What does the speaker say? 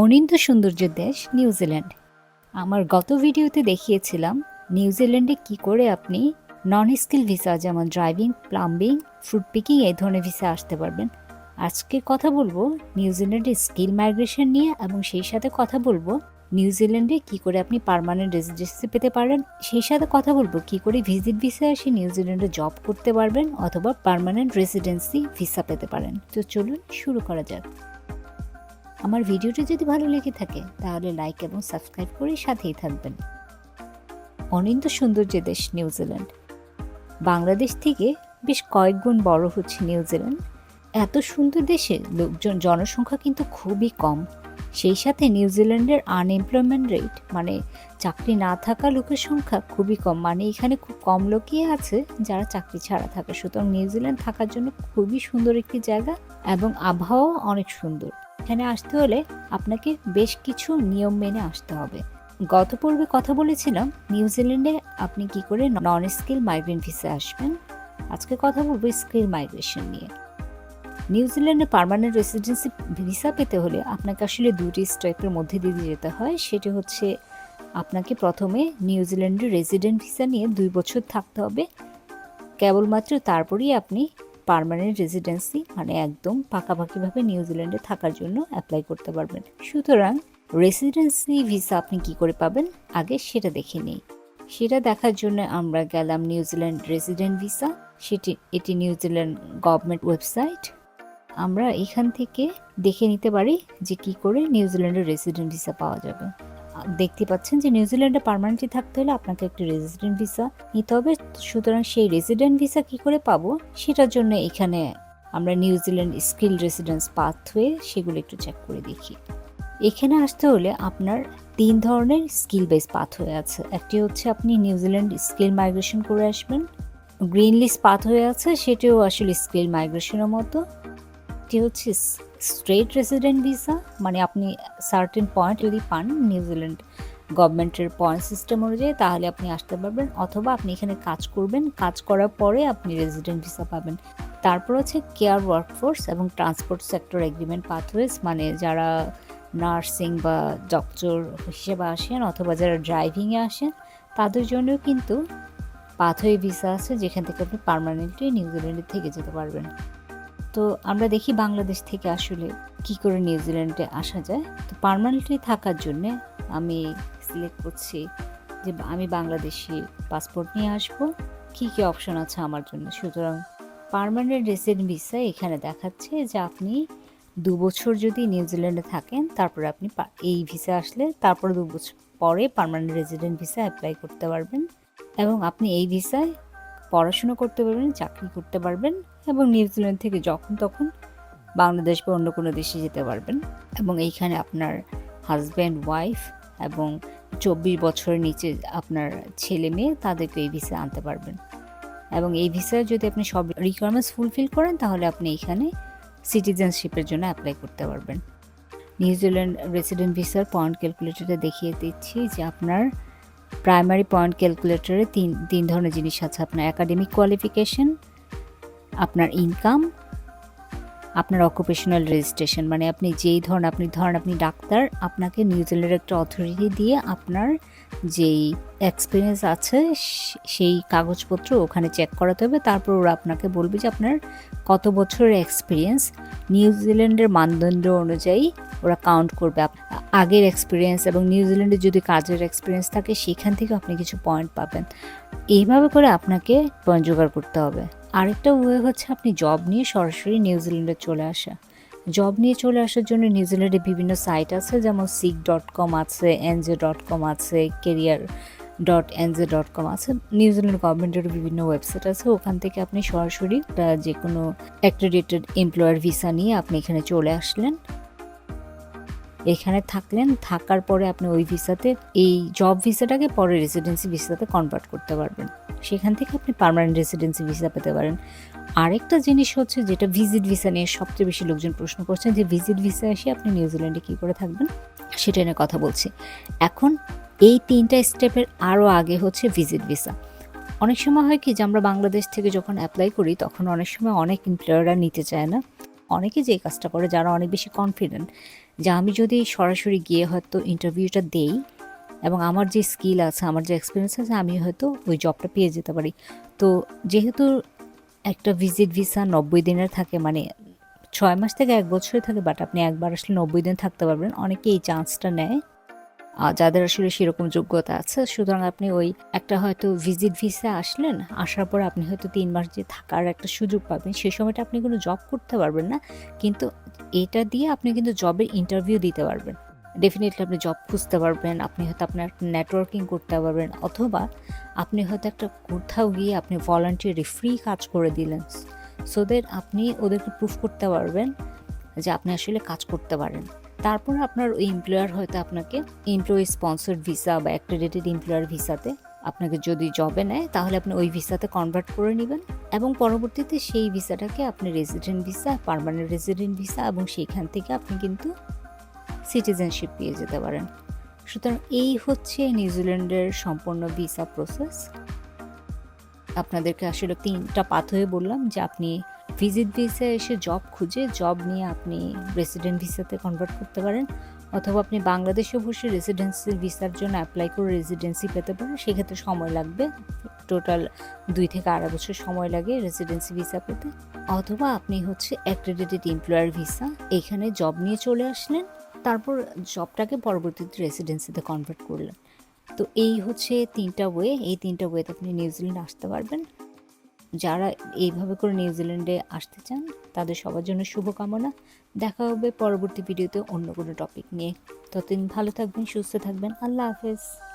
অনিন্দ সৌন্দর্য দেশ নিউজিল্যান্ড আমার গত ভিডিওতে দেখিয়েছিলাম নিউজিল্যান্ডে কি করে আপনি নন স্কিল ভিসা যেমন ড্রাইভিং প্লাম্বিং ফ্রুট পিকিং এই ধরনের ভিসা আসতে পারবেন। আজকে কথা বলব নিউজিল্যান্ডের স্কিল মাইগ্রেশন নিয়ে এবং সেই সাথে কথা বলব নিউজিল্যান্ডে কি করে আপনি পার্মানেন্ট রেজিডেন্সি পেতে পারেন সেই সাথে কথা বলব কি করে ভিজিট ভিসা এসে নিউজিল্যান্ডে জব করতে পারবেন অথবা পার্মানেন্ট রেসিডেন্সি ভিসা পেতে পারেন। তো চলুন শুরু করা যাক। আমার ভিডিওটি যদি ভালো লেগে থাকে, তাহলে লাইক এবং সাবস্ক্রাইব করে সাথেই থাকবেন। অনিন্দ সৌন্দর্য দেশ নিউজিল্যান্ড বাংলাদেশ থেকে বেশ কয়েক গুণ বড় হচ্ছে নিউজিল্যান্ড এত সুন্দর দেশে লোকজন, জনসংখ্যা কিন্তু খুবই কম। সেই সাথে নিউজিল্যান্ডের আনএমপ্লয়মেন্ট রেট মানে চাকরি না থাকা লোকের সংখ্যা খুবই কম। মানে এখানে খুব কম লোকই আছে যারা চাকরি ছাড়া থাকে। সুতরাং নিউজিল্যান্ড থাকার জন্য খুবই সুন্দর একটি জায়গা এবং আবহাওয়া অনেক সুন্দর। এখানে আসতে হলে আপনাকে বেশ কিছু নিয়ম মেনে আসতে হবে। গত পর্বে কথা বলেছিলাম নিউজিল্যান্ডে আপনি কি করে নন স্কিল মাইগ্রেন্ট ভিসা আসবেন। আজকে কথা বলব স্কিল মাইগ্রেশন নিয়ে। নিউজিল্যান্ডে পার্মানেন্ট রেসিডেন্সি ভিসা পেতে হলে আপনাকে আসলে দুটি স্টেপের মধ্যে দিয়ে যেতে হয়। সেটি হচ্ছে আপনাকে প্রথমে নিউজিল্যান্ডের রেসিডেন্ট ভিসা নিয়ে দুই বছর থাকতে হবে। কেবলমাত্র তারপরেই আপনি পার্মানেন্ট রেসিডেন্সি মানে একদম পাকাপাকিভাবে নিউজিল্যান্ডে থাকার জন্য অ্যাপ্লাই করতে পারবেন। সুতরাং রেসিডেন্সি ভিসা আপনি কি করে পাবেন? আগে সেটা দেখে নিই সেটা দেখার জন্য আমরা গেলাম নিউজিল্যান্ড রেসিডেন্ট ভিসা সেটি, এটি নিউজিল্যান্ড গভর্নমেন্ট ওয়েবসাইট আমরা এখান থেকে দেখে নিতে পারি যে কি করে নিউজিল্যান্ডের রেসিডেন্ট ভিসা পাওয়া যাবে। দেখতে পাচ্ছেন যে নিউজিল্যান্ডে পার্মানেন্টলি থাকতে হলে আপনাকে একটি রেসিডেন্ট ভিসা নিতে হবে। সুতরাং সেই রেসিডেন্ট ভিসা কি করে পাবো? সেটার জন্য এখানে আমরা নিউজিল্যান্ড স্কিল রেসিডেন্স পাথওয়ে সেগুলো একটু চেক করে দেখি। এখানে আসতে হলে আপনার তিন ধরনের স্কিল বেস পাথওয়ে আছে। একটি হচ্ছে আপনি নিউজিল্যান্ড স্কিল মাইগ্রেশন করে আসবেন। গ্রিন লিস্ট পাথওয়ে আছে, সেটিও আসলে স্কিল মাইগ্রেশনের মতো। একটি হচ্ছে স্ট্রেট রেসিডেন্ট ভিসা মানে আপনি সার্টেন পয়েন্ট যদি পান নিউজিল্যান্ড গভর্নমেন্টের পয়েন্ট সিস্টেম অনুযায়ী, তাহলে আপনি আসতে পারবেন। অথবা আপনি এখানে কাজ করবেন। কাজ করার পরে আপনি রেসিডেন্ট ভিসা পাবেন। তারপর হচ্ছে কেয়ার ওয়ার্কফোর্স এবং ট্রান্সপোর্ট সেক্টর এগ্রিমেন্ট পাথওয়েজ মানে যারা নার্সিং বা ডক্টর হিসেবে আসেন অথবা যারা ড্রাইভিংয়ে আসেন, তাদের জন্যও কিন্তু পাথওয়ে ভিসা আছে, যেখান থেকে আপনি পারমানেন্টলি নিউজিল্যান্ডে থেকে যেতে পারবেন। তো আমরা দেখি বাংলাদেশ থেকে আসলে কি করে নিউজিল্যান্ডে আসা যায়। তো পার্মানেন্টলি থাকার জন্য আমি সিলেক্ট করছি যে আমি বাংলাদেশি পাসপোর্ট নিয়ে আসব। কি কি অপশন আছে আমার জন্য? সুতরাং পারমানেন্ট রেসিডেন্ট ভিসা এখানে দেখাচ্ছে যে আপনি দু বছর যদি নিউজিল্যান্ডে থাকেন, তারপরে আপনি এই ভিসা আসলে তারপরে দু বছর পরে পারমানেন্ট রেসিডেন্ট ভিসা অ্যাপ্লাই করতে পারবেন এবং আপনি এই ভিসায় পড়াশুনো করতে পারবেন, চাকরি করতে পারবেন। এবং নিউজিল্যান্ড থেকে যখন তখন বাংলাদেশ বা অন্য কোনো দেশে যেতে পারবেন। এবং এইখানে আপনার হাজব্যান্ড ওয়াইফ এবং চব্বিশ বছরের নিচে আপনার ছেলে মেয়ে তাদেরকে এই ভিসা আনতে পারবেন। এবং এই ভিসায় যদি আপনি সব রিকোয়ারমেন্টস ফুলফিল করেন, তাহলে আপনি এখানে সিটিজেনশিপের জন্য অ্যাপ্লাই করতে পারবেন। নিউজিল্যান্ড রেসিডেন্ট ভিসার পয়েন্ট ক্যালকুলেটরে দেখিয়ে দিচ্ছি যে আপনার প্রাইমারি পয়েন্ট ক্যালকুলেটরে তিন তিন ধরনের জিনিস আছে। আপনার একাডেমিক কোয়ালিফিকেশন আপনার ইনকাম আপনার অকুপেশনাল রেজিস্ট্রেশন মানে আপনি যেই ধরনের, আপনি ধরেন আপনি ডাক্তার, আপনাকে নিউজিল্যান্ডের একটা অথরিটি দিয়ে আপনার যেই এক্সপিরিয়েন্স আছে সেই কাগজপত্র ওখানে চেক করাতে হবে। তারপর ওরা আপনাকে বলবে যে আপনার কত বছরের এক্সপিরিয়েন্স নিউজিল্যান্ডের মানদণ্ড অনুযায়ী ওরা কাউন্ট করবে। আগের এক্সপিরিয়েন্স এবং নিউজিল্যান্ডে যদি কাজের এক্সপিরিয়েন্স থাকে, সেখান থেকে আপনি কিছু পয়েন্ট পাবেন। এইভাবে করে আপনাকে পয়েন্ট জোগাড় করতে হবে। আরেকটা ওয়ে হচ্ছে আপনি জব নিয়ে সরাসরি নিউজিল্যান্ডে চলে আসা। জব নিয়ে চলে আসার জন্য নিউজিল্যান্ডে বিভিন্ন সাইট আছে, যেমন সিক ডট কম আছে এনজে ডট কম আছে career dot NZ dot com আছে। নিউজিল্যান্ড গভর্নমেন্টের বিভিন্ন ওয়েবসাইট আছে, ওখান থেকে আপনি সরাসরি যে কোনো অ্যাক্রেডিটেড এমপ্লয়ার ভিসা নিয়ে আপনি এখানে চলে আসলেন। এখানে থাকলেন, থাকার পরে আপনি ওই ভিসাতে এই জব ভিসাটাকে পরে রেসিডেন্সি ভিসাতে কনভার্ট করতে পারবেন। সেখান থেকে আপনি পার্মানেন্ট রেসিডেন্সি ভিসা পেতে পারেন। আরেকটা জিনিস হচ্ছে যেটা ভিজিট ভিসা নিয়ে সবচেয়ে বেশি লোকজন প্রশ্ন করছেন যে ভিজিট ভিসা এসে আপনি নিউজিল্যান্ডে কী করে থাকবেন, সেটা নিয়ে কথা বলছি। এখন এই তিনটা স্টেপের আরও আগে হচ্ছে ভিজিট ভিসা অনেক সময় হয় কি যে আমরা বাংলাদেশ থেকে যখন অ্যাপ্লাই করি, তখন অনেক সময় অনেক এমপ্লয়াররা নিতে চায় না। অনেকে যে কাজটা করে, যারা অনেক বেশি কনফিডেন্ট যে আমি যদি সরাসরি গিয়ে হয়তো ইন্টারভিউটা দেই এবং আমার যে স্কিল আছে, আমার যে এক্সপিরিয়েন্স আছে, আমি হয়তো ওই জবটা পেয়ে যেতে পারি। তো যেহেতু একটা ভিজিট ভিসা নব্বই দিনের থাকে মানে ছয় মাস থেকে এক বছরে থাকে বাট আপনি একবার আসলে নব্বই দিন থাকতে পারবেন, অনেকে এই চান্সটা নেয়। আর যাদের আসলে সেরকম যোগ্যতা আছে, সুতরাং আপনি ওই একটা হয়তো ভিজিট ভিসা আসলেন, আসার পর আপনি হয়তো তিন মাস যে থাকার একটা সুযোগ পাবেন সেই সময়টা আপনি কোনো জব করতে পারবেন না, কিন্তু এটা দিয়ে আপনি কিন্তু জবের ইন্টারভিউ দিতে পারবেন। ডেফিনেটলি আপনি জব খুঁজতে পারবেন, আপনি হয়তো আপনার নেটওয়ার্কিং করতে পারবেন, অথবা আপনি হয়তো একটা কোথাও গিয়ে আপনি ভলান্টিয়ারি ফ্রি কাজ করে দিলেন। সো দ্যাট আপনি ওদেরকে প্রুফ করতে পারবেন যে আপনি আসলে কাজ করতে পারেন। তারপর আপনার ওই এমপ্লয়ার হয়তো আপনাকে এমপ্লয়ি স্পন্সর্ড ভিসা বা অ্যাক্রেডিটেড এমপ্লয়ার ভিসাতে আপনাকে যদি জবে নেয়, তাহলে আপনি ওই ভিসাতে কনভার্ট করে নেবেন এবং পরবর্তীতে সেই ভিসাটাকে আপনি resident visa permanent resident visa এবং সেইখান থেকে আপনি কিন্তু সিটিজেনশিপ পেয়ে যেতে পারেন। সুতরাং এই হচ্ছে নিউজিল্যান্ডের সম্পূর্ণ ভিসা প্রসেস। আপনাদেরকে আসলে তিনটা পাথ হয়ে বললাম যে আপনি ভিজিট ভিসা এসে জব খুঁজে, জব নিয়ে আপনি রেসিডেন্ট ভিসাতে কনভার্ট করতে পারেন অথবা আপনি বাংলাদেশে বসে রেসিডেন্সি ভিসার জন্য অ্যাপ্লাই করে রেসিডেন্সি পেতে পারেন। সেক্ষেত্রে সময় লাগবে। টোটাল দুই থেকে আড়াই বছর সময় লাগে রেসিডেন্সি ভিসা পেতে। অথবা আপনি হচ্ছে অ্যাক্রেডিটেড এমপ্লয়ার ভিসা। এখানে জব নিয়ে চলে আসলেন। তারপর জবটাকে পরবর্তীতে রেসিডেন্সিতে কনভার্ট করলেন। তো এই হচ্ছে তিনটা ওয়ে এই তিনটা ওয়েতে আপনি নিউজিল্যান্ড আসতে পারবেন। যারা এইভাবে করে নিউজিল্যান্ডে আসতে চান, তাদের সবার জন্য শুভকামনা। দেখা হবে পরবর্তী ভিডিওতে অন্য কোনো টপিক নিয়ে। ততদিন ভালো থাকবেন, সুস্থ থাকবেন। আল্লাহ হাফেজ।